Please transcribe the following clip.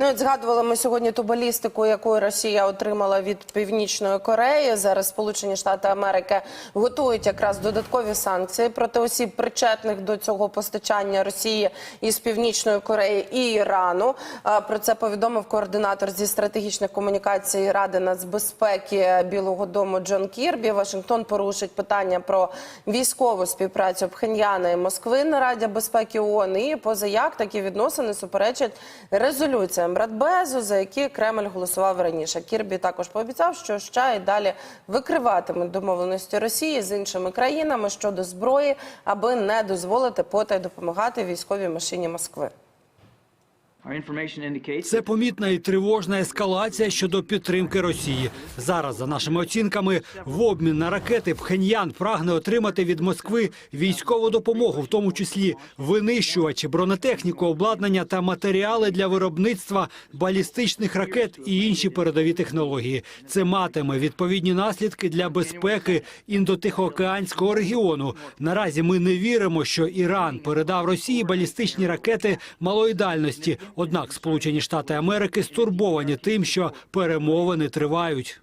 Ну, от згадували ми сьогодні ту балістику, яку Росія отримала від Північної Кореї. Зараз Сполучені Штати Америки готують якраз додаткові санкції проти осіб, причетних до цього постачання Росії із Північної Кореї і Ірану. Про це повідомив координатор зі стратегічних комунікацій Ради нацбезпеки Білого Дому Джон Кірбі. Вашингтон порушить питання про військову співпрацю Пхеньяна і Москви на Раді безпеки ООН. І позаяк такі відносини суперечать резолюціям Радбезу, за які Кремль голосував раніше. Кірбі також пообіцяв, що ще і далі викриватиме домовленості Росії з іншими країнами щодо зброї, аби не дозволити потай допомагати військовій машині Москви. Це помітна і тривожна ескалація щодо підтримки Росії. Зараз, за нашими оцінками, в обмін на ракети Пхеньян прагне отримати від Москви військову допомогу, в тому числі винищувачі, бронетехніку, обладнання та матеріали для виробництва балістичних ракет і інші передові технології. Це матиме відповідні наслідки для безпеки індотихоокеанського регіону. Наразі ми не віримо, що Іран передав Росії балістичні ракети малої дальності. Однак Сполучені Штати Америки стурбовані тим, що перемовини тривають.